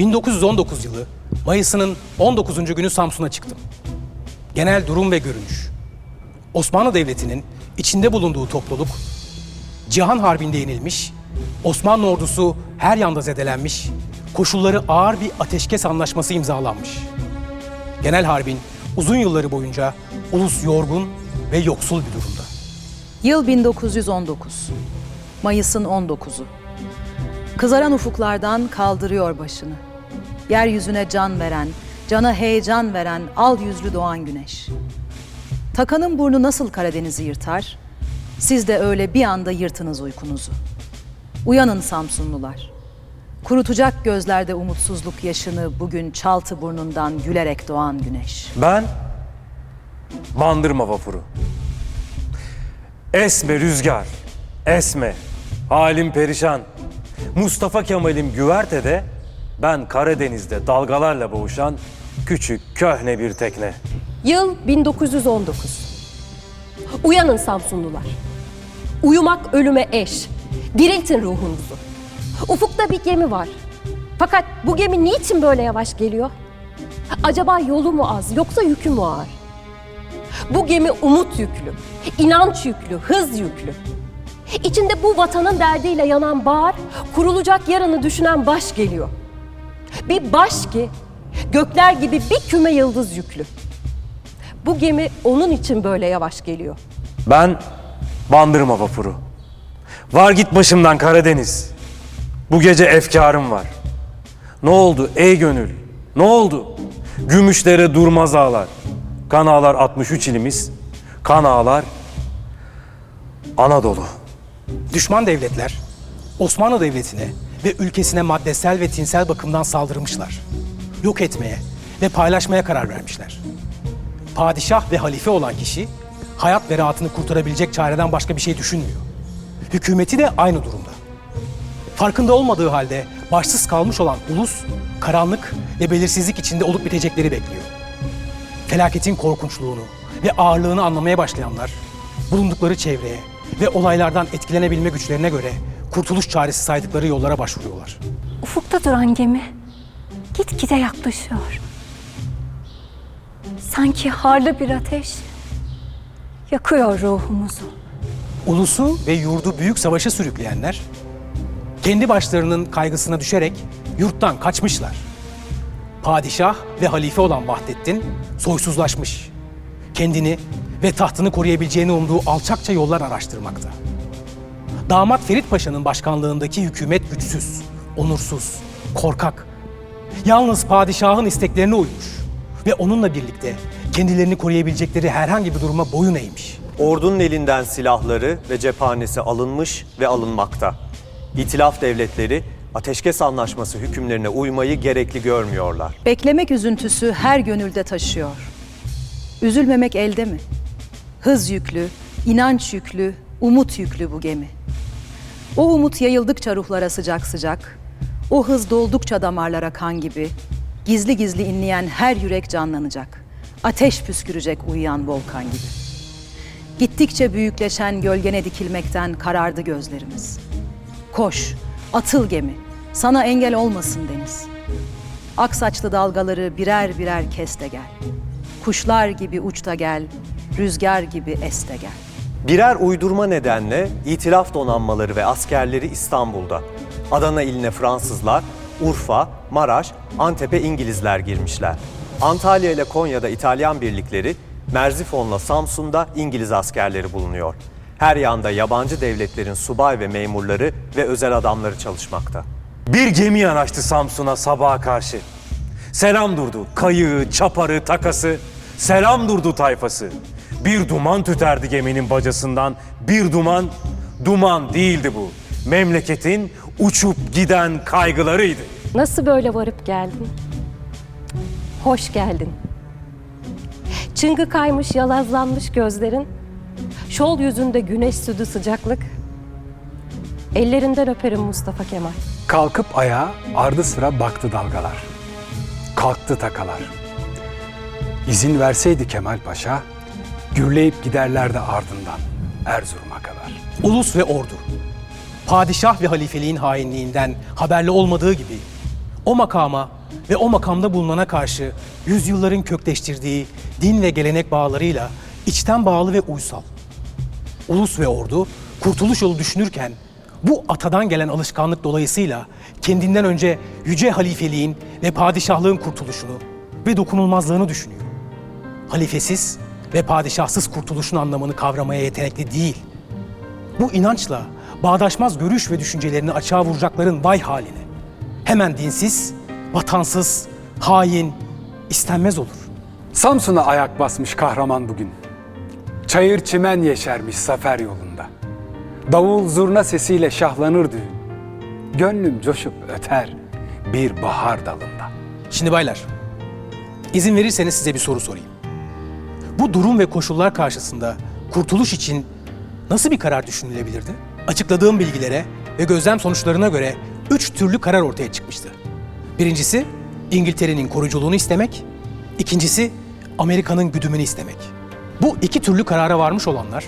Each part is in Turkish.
1919 yılı Mayıs'ının 19. günü Samsun'a çıktım. Genel durum ve görünüş. Osmanlı Devleti'nin içinde bulunduğu topluluk Cihan Harbi'nde yenilmiş, Osmanlı ordusu her yanda zedelenmiş, koşulları ağır bir ateşkes anlaşması imzalanmış. Genel Harbin uzun yılları boyunca ulus yorgun ve yoksul bir durumda. Yıl 1919. Mayıs'ın 19'u. Kızaran ufuklardan kaldırıyor başını. Yeryüzüne can veren, cana heyecan veren al yüzlü doğan güneş. Takanın burnu nasıl Karadeniz'i yırtar? Siz de öyle bir anda yırtınız uykunuzu. Uyanın Samsunlular. Kurutacak gözlerde umutsuzluk yaşını bugün çaltı burnundan gülerek doğan güneş. Ben Bandırma vapuru. Esme rüzgar, esme, halim perişan. Mustafa Kemal'im güvertede, ben Karadeniz'de dalgalarla boğuşan küçük köhne bir tekne. Yıl 1919. Uyanın Samsunlular. Uyumak ölüme eş. Diriltin ruhunuzu. Ufukta bir gemi var. Fakat bu gemi niçin böyle yavaş geliyor? Acaba yolu mu az yoksa yükü mü ağır? Bu gemi umut yüklü, inanç yüklü, hız yüklü. İçinde bu vatanın derdiyle yanan bağır, kurulacak yarını düşünen baş geliyor. Bir baş ki gökler gibi bir küme yıldız yüklü. Bu gemi onun için böyle yavaş geliyor. Ben Bandırma vapuru. Var git başımdan Karadeniz. Bu gece efkarım var. Ne oldu ey gönül? Ne oldu? Gümüşlere durmaz ağlar. Kan ağlar 63 ilimiz. Kan ağlar Anadolu. Düşman devletler Osmanlı Devleti'ne ve ülkesine maddesel ve tinsel bakımdan saldırmışlar. Yok etmeye ve paylaşmaya karar vermişler. Padişah ve halife olan kişi hayat ve rahatını kurtarabilecek çareden başka bir şey düşünmüyor. Hükümeti de aynı durumda. Farkında olmadığı halde başsız kalmış olan ulus karanlık ve belirsizlik içinde olup bitecekleri bekliyor. Felaketin korkunçluğunu ve ağırlığını anlamaya başlayanlar bulundukları çevreye ve olaylardan etkilenebilme güçlerine göre kurtuluş çaresi saydıkları yollara başvuruyorlar. Ufukta duran gemi gitgide yaklaşıyor. Sanki harlı bir ateş yakıyor ruhumuzu. Ulusu ve yurdu büyük savaşa sürükleyenler kendi başlarının kaygısına düşerek yurttan kaçmışlar. Padişah ve halife olan Vahdettin soysuzlaşmış. Kendini ve tahtını koruyabileceğini umduğu alçakça yollar araştırmakta. Damat Ferit Paşa'nın başkanlığındaki hükümet güçsüz, onursuz, korkak. Yalnız padişahın isteklerine uymuş ve onunla birlikte kendilerini koruyabilecekleri herhangi bir duruma boyun eğmiş. Ordunun elinden silahları ve cephanesi alınmış ve alınmakta. İtilaf devletleri ateşkes anlaşması hükümlerine uymayı gerekli görmüyorlar. Beklemek üzüntüsü her gönülde taşıyor. Üzülmemek elde mi? Hız yüklü, inanç yüklü, umut yüklü bu gemi. O umut yayıldıkça ruhlara sıcak sıcak, o hız doldukça damarlara kan gibi, gizli gizli inleyen her yürek canlanacak. Ateş püskürecek uyuyan volkan gibi. Gittikçe büyükleşen gölgene dikilmekten karardı gözlerimiz. Koş, atıl gemi, sana engel olmasın deniz. Aksaçlı dalgaları birer birer kes de gel. Kuşlar gibi uç da gel, rüzgar gibi es de gel. Birer uydurma nedenle itilaf donanmaları ve askerleri İstanbul'da. Adana iline Fransızlar, Urfa, Maraş, Antep'e İngilizler girmişler. Antalya ile Konya'da İtalyan birlikleri, Merzifon'la Samsun'da İngiliz askerleri bulunuyor. Her yanda yabancı devletlerin subay ve memurları ve özel adamları çalışmakta. Bir gemi yanaştı Samsun'a sabaha karşı. Selam durdu kayığı, çaparı, takası. Selam durdu tayfası. Bir duman tüterdi geminin bacasından. Bir duman, duman değildi bu. Memleketin uçup giden kaygılarıydı. Nasıl böyle varıp geldin? Hoş geldin. Çıngı kaymış, yalazlanmış gözlerin, şol yüzünde güneş südü sıcaklık. Ellerinden öperim Mustafa Kemal. Kalkıp ayağa ardı sıra baktı dalgalar. Kalktı takalar. İzin verseydi Kemal Paşa, gürleyip giderlerdi ardından Erzurum'a kadar. Ulus ve ordu. Padişah ve halifeliğin hainliğinden haberli olmadığı gibi o makama ve o makamda bulunana karşı yüzyılların kökleştirdiği din ve gelenek bağlarıyla içten bağlı ve uysal. Ulus ve ordu kurtuluş yolu düşünürken bu atadan gelen alışkanlık dolayısıyla kendinden önce yüce halifeliğin ve padişahlığın kurtuluşunu ve dokunulmazlığını düşünüyor. Halifesiz ve padişahsız kurtuluşun anlamını kavramaya yetenekli değil. Bu inançla bağdaşmaz görüş ve düşüncelerini açığa vuracakların vay haline. Hemen dinsiz, vatansız, hain, istenmez olur. Samsun'a ayak basmış kahraman bugün. Çayır çimen yeşermiş zafer yolunda. Davul zurna sesiyle şahlanır düğün. Gönlüm coşup öter bir bahar dalında. Şimdi baylar, izin verirseniz size bir soru sorayım. Bu durum ve koşullar karşısında kurtuluş için nasıl bir karar düşünülebilirdi? Açıkladığım bilgilere ve gözlem sonuçlarına göre üç türlü karar ortaya çıkmıştı. Birincisi İngiltere'nin koruyuculuğunu istemek, ikincisi Amerika'nın güdümünü istemek. Bu iki türlü karara varmış olanlar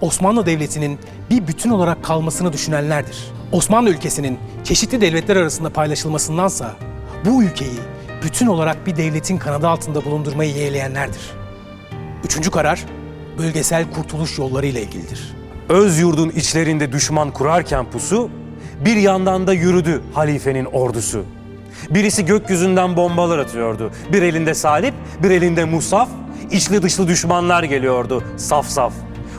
Osmanlı Devleti'nin bir bütün olarak kalmasını düşünenlerdir. Osmanlı ülkesinin çeşitli devletler arasında paylaşılmasındansa bu ülkeyi bütün olarak bir devletin kanadı altında bulundurmayı yeğleyenlerdir. Üçüncü karar bölgesel kurtuluş yolları ile ilgilidir. Öz yurdun içlerinde düşman kurarken pusu, bir yandan da yürüdü halifenin ordusu. Birisi gökyüzünden bombalar atıyordu. Bir elinde salip, bir elinde musaf. İçli dışlı düşmanlar geliyordu saf saf.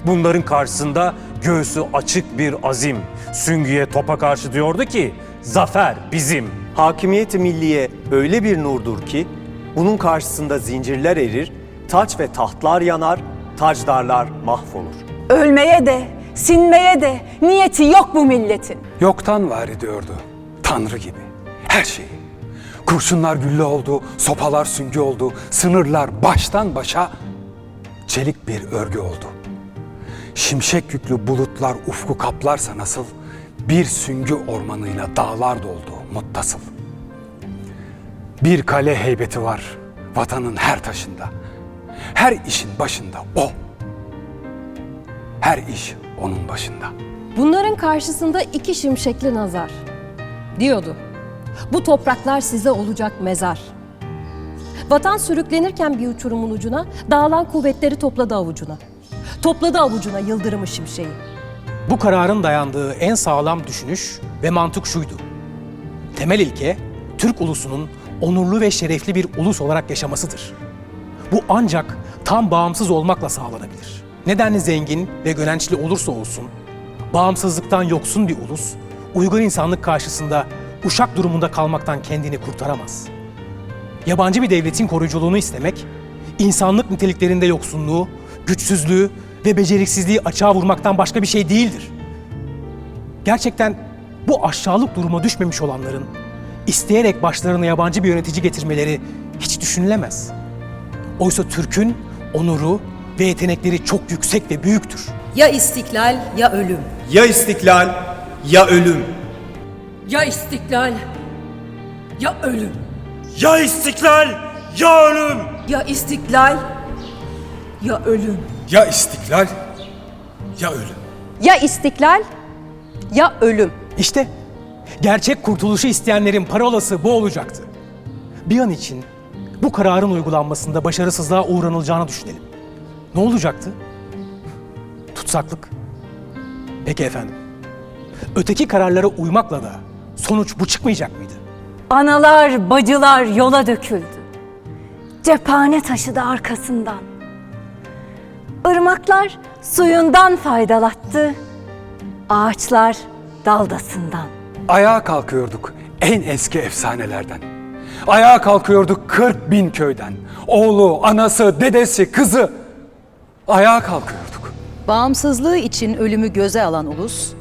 Bunların karşısında göğsü açık bir azim. Süngüye topa karşı diyordu ki, zafer bizim. Hakimiyeti milliye öyle bir nurdur ki bunun karşısında zincirler erir, taç ve tahtlar yanar, tacdarlar mahvolur. Ölmeye de, sinmeye de niyeti yok bu milletin. Yoktan var ediyordu. Tanrı gibi. Her şeyi. Kurşunlar gülle oldu, sopalar süngü oldu, sınırlar baştan başa çelik bir örgü oldu. Şimşek yüklü bulutlar ufku kaplarsa nasıl, bir süngü ormanıyla dağlar doldu muttasıl. Bir kale heybeti var vatanın her taşında. Her işin başında o. Her iş onun başında. Bunların karşısında iki şimşekli nazar. Diyordu. Bu topraklar size olacak mezar. Vatan sürüklenirken bir uçurumun ucuna, dağılan kuvvetleri topladı avucuna. Topladı avucuna yıldırımı şimşeği. Bu kararın dayandığı en sağlam düşünüş ve mantık şuydu. Temel ilke Türk ulusunun onurlu ve şerefli bir ulus olarak yaşamasıdır. Bu ancak tam bağımsız olmakla sağlanabilir. Nedenli zengin ve gönençli olursa olsun, bağımsızlıktan yoksun bir ulus, uygun insanlık karşısında uşak durumunda kalmaktan kendini kurtaramaz. Yabancı bir devletin koruyuculuğunu istemek, insanlık niteliklerinde yoksunluğu, güçsüzlüğü ve beceriksizliği açığa vurmaktan başka bir şey değildir. Gerçekten bu aşağılık duruma düşmemiş olanların isteyerek başlarına yabancı bir yönetici getirmeleri hiç düşünülemez. Oysa Türk'ün onuru ve yetenekleri çok yüksek ve büyüktür. Ya istiklal ya ölüm. Ya istiklal ya ölüm. Ya istiklal, ya ölüm. Ya istiklal, ya ölüm! Ya istiklal ya ölüm. Ya istiklal ya ölüm. Ya istiklal, ya ölüm. İşte gerçek kurtuluşu isteyenlerin parolası bu olacaktı. Bir an için bu kararın uygulanmasında başarısızlığa uğranılacağını düşünelim. Ne olacaktı? Tutsaklık. Peki efendim. Öteki kararlara uymakla da sonuç bu çıkmayacak mıydı? Analar, bacılar yola döküldü. Cephane taşıdı arkasından. Irmaklar suyundan faydalattı. Ağaçlar daldasından. Ayağa kalkıyorduk en eski efsanelerden. Ayağa kalkıyorduk 40 bin köyden. Oğlu, anası, dedesi, kızı. Ayağa kalkıyorduk. Bağımsızlığı için ölümü göze alan ulus,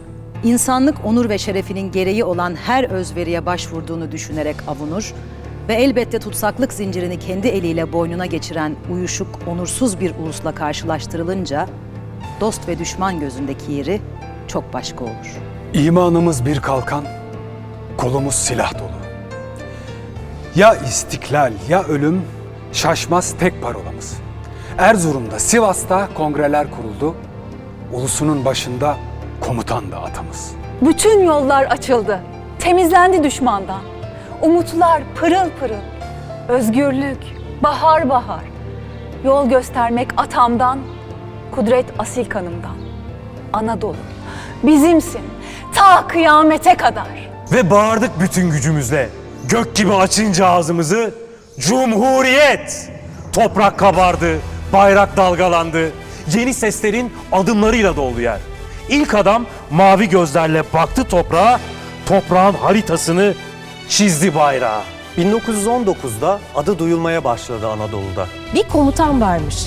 insanlık onur ve şerefinin gereği olan her özveriye başvurduğunu düşünerek avunur ve elbette tutsaklık zincirini kendi eliyle boynuna geçiren uyuşuk, onursuz bir ulusla karşılaştırılınca dost ve düşman gözündeki yeri çok başka olur. İmanımız bir kalkan, kolumuz silah dolu. Ya istiklal ya ölüm şaşmaz tek parolamız. Erzurum'da, Sivas'ta kongreler kuruldu. Ulusunun başında komutan da atamız. Bütün yollar açıldı. Temizlendi düşmandan. umutlar pırıl pırıl. Özgürlük, bahar bahar. Yol göstermek atamdan, kudret asil kanımdan. Anadolu, bizimsin ta kıyamete kadar. Ve bağırdık bütün gücümüzle. Gök gibi açınca ağzımızı Cumhuriyet! Toprak kabardı, bayrak dalgalandı. Yeni seslerin adımlarıyla doldu yer. İlk adam mavi gözlerle baktı toprağa, toprağın haritasını çizdi bayrağa. 1919'da adı duyulmaya başladı Anadolu'da. Bir komutan varmış.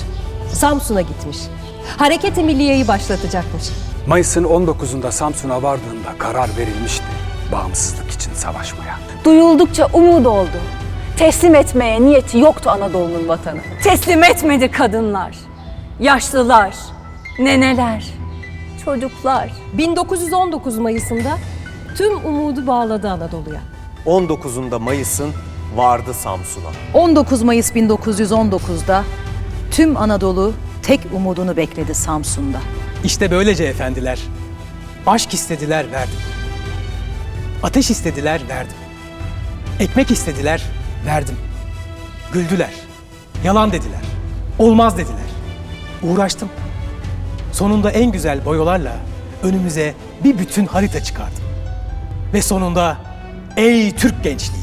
Samsun'a gitmiş. Hareket-i Milliye'yi başlatacakmış. Mayıs'ın 19'unda Samsun'a vardığında karar verilmişti bağımsızlık için savaşmaya. Duyuldukça umut oldu. Teslim etmeye niyeti yoktu Anadolu'nun vatanı. Teslim etmedi kadınlar, yaşlılar, neneler, çocuklar. 1919 Mayıs'ında tüm umudu bağladı Anadolu'ya. 19'unda Mayıs'ın vardı Samsun'a. 19 Mayıs 1919'da tüm Anadolu tek umudunu bekledi Samsun'da. İşte böylece efendiler. Aşk istediler verdim. Ateş istediler verdim. Ekmek istediler verdim. Güldüler. Yalan dediler. Olmaz dediler. Uğraştım. Sonunda en güzel boyalarla önümüze bir bütün harita çıkardım. Ve sonunda ey Türk gençliği